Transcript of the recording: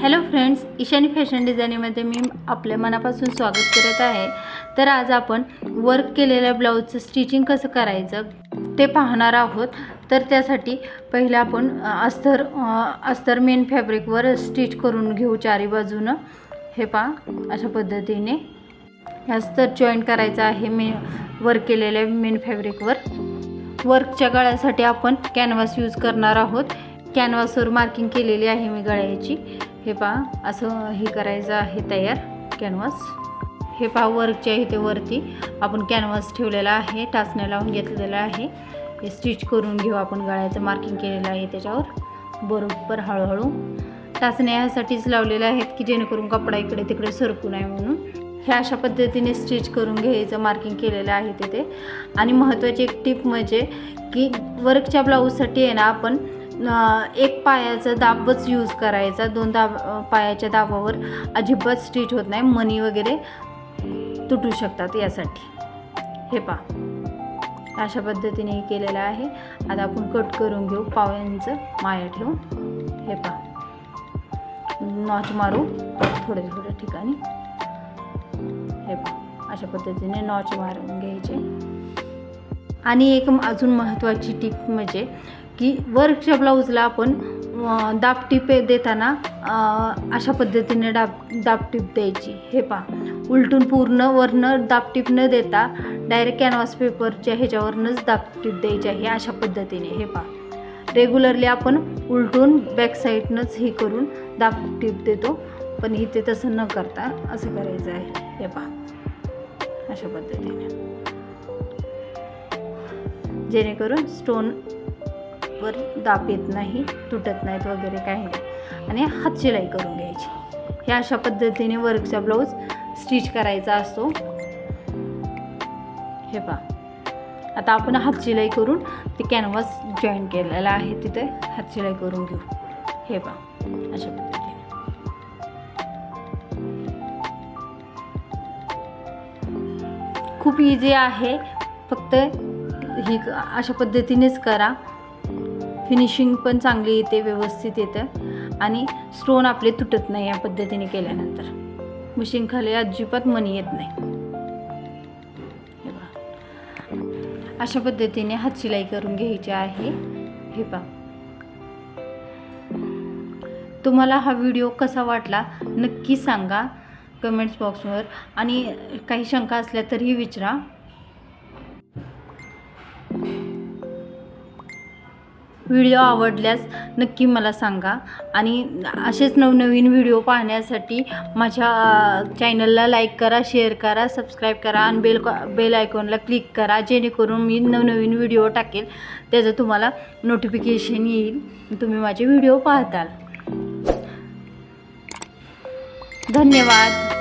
Hello friends Ishani fashion डिझायनिंगमध्ये मी आपल्या मनापासून स्वागत करत आहे. तर आज आपण वर्क केलेल्या ब्लाऊजचं स्टिचिंग कसं करायचं ते पाहणार आहोत. तर त्यासाठी पहिलं आपण अस्तर अस्तर मेन फॅब्रिकवर स्टिच करून घेऊ चारी बाजूनं. हे पहा अशा पद्धतीने. अस्तर जॉईन करायचं आहे मे वर्क केलेल्या मेन फॅब्रिकवर वर्कच्या गळ्यासाठी आपण कॅनव्हास यूज करणार आहोत. कॅनव्हासवर मार्किंग केलेली आहे मी गळ्याची. हे पहा असं हे करायचं आहे तयार कॅनव्हास. हे पहा वर्कच्या इथे वरती आपण कॅनव्हास ठेवलेला आहे टाचण्या लावून घेतलेला आहे. हे स्टिच करून घेऊ आपण गळ्याचं मार्किंग केलेलं आहे त्याच्यावर. बरोबर हळूहळू. टाचण्या ह्यासाठीच लावलेल्या आहेत की जेणेकरून कपडा इकडे तिकडे सरकू नये म्हणून. हे अशा पद्धतीने स्टिच करून घ्यायचं मार्किंग केलेलं आहे तिथे. आणि महत्त्वाची एक टिप म्हणजे की वर्कच्या ब्लाऊजसाठी आहे ना आपण एक पायाचा दाबच यूज करायचा. दोन दाब पायाच्या दाबावर अजिबात स्टिच होत नाही. मनी वगैरे तुटू शकतात यासाठी. हे पहा. अशा पद्धतीने केलेलं आहे. आता आपण कट करून घेऊ. पायांचं माया ठेवून हे पा नॉच मारू. थोड्या थोड्या ठिकाणी. हे पा अशा पद्धतीने नॉच मारून घ्यायचे. आणि एक अजून महत्त्वाची टीप म्हणजे की वर्कच्या ब्लाऊजला आपण अं, देताना अशा पद्धतीने डाब दाबटीप द्यायची. हे पहा. उलटून पूर्ण वरनं दाबटीप न देता डायरेक्ट कॅनव्हास पेपरच्या ह्याच्यावरनंच दाबटीप द्यायची आहे अशा पद्धतीने. हे पहा. रेग्युलरली आपण उलटून बॅक साईडनंच हे करून दाबटीप देतो. पण इथे तसं न करता असं करायचं आहे. हे पहा. अशा पद्धतीने. जेणेकरून स्टोन वर दाब येत नाही तुटत नाहीत वगैरे काही नाही. आणि हात शिलाई करून घ्यायची. हे अशा पद्धतीने वर्कचा ब्लाऊज स्टिच करायचा असतो. हे पहा. आता आपण हात शिलाई करून ते कॅनव्हास जॉईन केलेला आहे तिथे. हात शिलाई करून घेऊ. हे पहा. अशा पद्धतीने. खूप इझी आहे. फक्त ही अशा पद्धतीनेच करा. फिनिशिंग पण चांगली येते व्यवस्थित येतं. आणि स्टोन आपले तुटत नाही या पद्धतीने केल्यानंतर. मशीन खाली अजिबात मनी येत नाही. अशा पद्धतीने हात शिलाई करून घ्यायची आहे. हे पहा. तुम्हाला हा व्हिडिओ कसा वाटला नक्की सांगा. कमेंट्स बॉक्सवर आणि काही शंका असल्या तरीही विचारा. व्हिडिओ आवडल्यास नक्की मला सांगा. आणि असेच नवनवीन व्हिडिओ पाहण्यासाठी माझ्या चॅनलला लाईक करा शेअर करा सबस्क्राईब करा आणि बेल बेल आयकॉनला क्लिक करा. जेणेकरून मी नवनवीन व्हिडिओ टाकेल. त्याचं तुम्हाला नोटिफिकेशन येईल. तुम्ही माझे व्हिडिओ पाहताल. धन्यवाद.